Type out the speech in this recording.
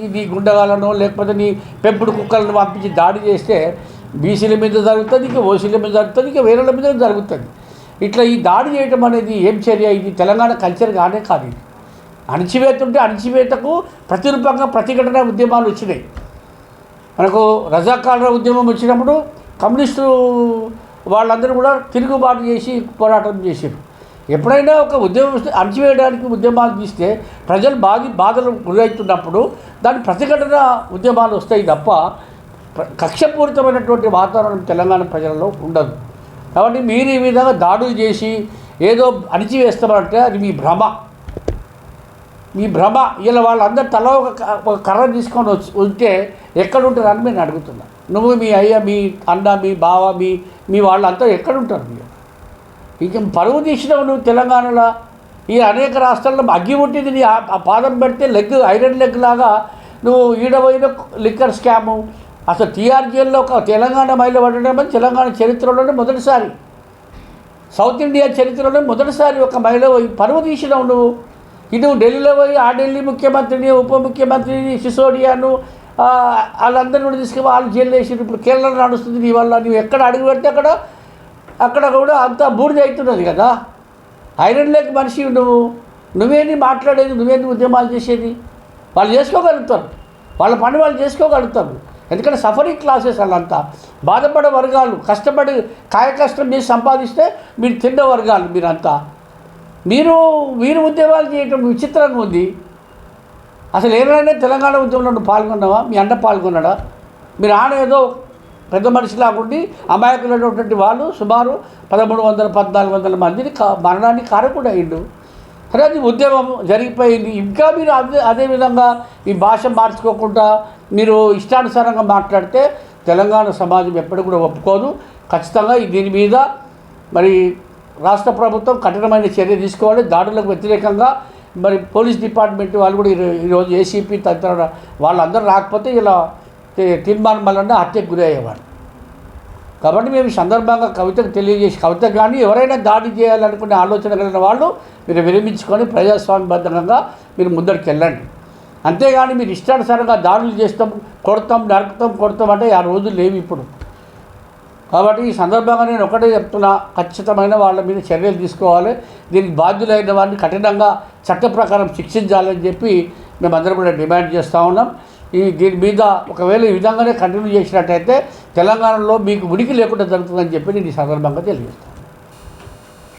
నీ గుండగాలను లేకపోతే నీ పెంపుడు కుక్కలను పంపించి దాడి చేస్తే బీసీల మీద జరుగుతుంది ఇంకా ఓసీల మీద జరుగుతుంది ఇంకా వేరేల మీద జరుగుతుంది. ఇట్లా ఈ దాడి చేయటం అనేది ఏం చర్య? ఇది తెలంగాణ కల్చర్ కానే కాదు ఇది. అణచివేత ఉంటే అణచివేతకు ప్రతిరూపంగా ప్రతిఘటన ఉద్యమాలు వచ్చినాయి. మనకు రజాకాల ఉద్యమం వచ్చినప్పుడు కమ్యూనిస్టు వాళ్ళందరూ కూడా తిరుగుబాటు చేసి పోరాటం చేశారు ఎప్పుడైనా ఒక ఉద్యమం వస్తే అణచివేయడానికి ఉద్యమాలు తీస్తే ప్రజలు బాధి బాధలు గురవుతున్నప్పుడు దాని ప్రతిఘటన ఉద్యమాలు వస్తాయి తప్ప కక్షపూరితమైనటువంటి వాతావరణం తెలంగాణ ప్రజలలో ఉండదు. కాబట్టి మీరు ఈ విధంగా దాడులు చేసి ఏదో అణిచివేస్తామంటే అది మీ భ్రమ. మీ భ్రమ. ఇలా వాళ్ళందరూ తల ఒక ఒక కర్ర తీసుకొని వచ్చి ఉంటే ఎక్కడ నేను అడుగుతున్నా. నువ్వు మీ అయ్య మీ అన్న మీ బావ మీ మీ వాళ్ళంతా ఎక్కడుంటారు మీరు? ఇక పరువు తీసినావు నువ్వు తెలంగాణలో. ఈ అనేక రాష్ట్రాల్లో అగ్గి పుట్టింది నీ ఆ- పాదం పెడితే లెగ్ ఐరన్ లెగ్ లాగా నువ్వు ఈడబోయిన లిక్కర్ స్కాము. అసలు టీఆర్జీఎల్లో ఒక తెలంగాణ మహిళ పడడం తెలంగాణ చరిత్రలోనే మొదటిసారి. సౌత్ ఇండియా చరిత్రలోనే మొదటిసారి ఒక మహిళ పోయి పరువు తీసినావు నువ్వు. ఇది నువ్వు ఢిల్లీలో పోయి ఆ ఢిల్లీ ముఖ్యమంత్రిని ఉప ముఖ్యమంత్రిని సిసోడియాను వాళ్ళందరినీ కూడా తీసుకుని వాళ్ళు జైలు వేసి ఇప్పుడు కేరళ నడుస్తుంది నీ వల్ల. నువ్వు ఎక్కడ అడుగు పెడితే అక్కడ అక్కడ కూడా అంతా బూడిద అవుతున్నది కదా. ఐరన్ లేక మనిషి నువ్వు నువ్వేంది మాట్లాడేది? నువ్వేంది ఉద్యమాలు చేసేది? వాళ్ళు చేసుకోగలుగుతారు. వాళ్ళ పని వాళ్ళు చేసుకోగలుగుతారు. ఎందుకంటే సఫరింగ్ క్లాసెస్ వాళ్ళంతా బాధపడే వర్గాలు కష్టపడి కాయ కష్టం మీరు సంపాదిస్తే మీరు తిన్న వర్గాలు మీరంతా. మీరు మీరు ఉద్యమాలు చేయటం విచిత్రంగా ఉంది. అసలు ఏమైనా తెలంగాణ ఉద్యమంలో పాల్గొన్నావా? మీ అన్న పాల్గొన్నాడా? మీరు ఆడ ఏదో పెద్ద మనిషిలా ఉండి అమాయకులైనటువంటి వాళ్ళు సుమారు పదమూడు వందల పద్నాలుగు వందల మందిని కా మరణానికి కారకుడు అయ్యిండు. సరే అది ఉద్యమం జరిగిపోయింది. ఇంకా మీరు అదే అదేవిధంగా ఈ భాష మార్చుకోకుండా మీరు ఇష్టానుసారంగా మాట్లాడితే తెలంగాణ సమాజం ఎప్పుడు కూడా ఒప్పుకోదు. ఖచ్చితంగా దీని మీద మరి రాష్ట్ర ప్రభుత్వం కఠినమైన చర్య తీసుకోవాలి. దాడులకు వ్యతిరేకంగా మరి పోలీస్ డిపార్ట్మెంట్ వాళ్ళు కూడా ఈరోజు ఏసీపీ తదితర వాళ్ళందరూ రాకపోతే ఇలా తీర్మానం వలన హత్యకు గురి అయ్యేవారు కాబట్టి మేము సందర్భంగా కవితకు తెలియజేసి కవిత కానీ ఎవరైనా దాడి చేయాలనుకునే ఆలోచన కలిగిన వాళ్ళు మీరు విరమించుకొని ప్రజాస్వామ్యబద్ధంగా మీరు ముందరికి వెళ్ళండి అంతేగాని మీరు ఇష్టానుసారంగా దాడులు చేస్తాం కొడతాం నరుకుతాం కొడతాం అంటే ఆ రోజులు లేవు ఇప్పుడు. కాబట్టి ఈ సందర్భంగా నేను ఒకటే చెప్తున్నా ఖచ్చితమైన వాళ్ళ మీద చర్యలు తీసుకోవాలి. దీనికి బాధ్యులైన వారిని కఠినంగా చట్ట ప్రకారం శిక్షించాలని చెప్పి మేమందరం కూడా డిమాండ్ చేస్తూ ఉన్నాం. ఈ దీని మీద ఒకవేళ ఈ విధంగానే కంటిన్యూ చేసినట్టయితే తెలంగాణలో మీకు ఉనికి లేకుండా జరుగుతుందని చెప్పి నేను ఈ సందర్భంగా తెలియజేస్తాను.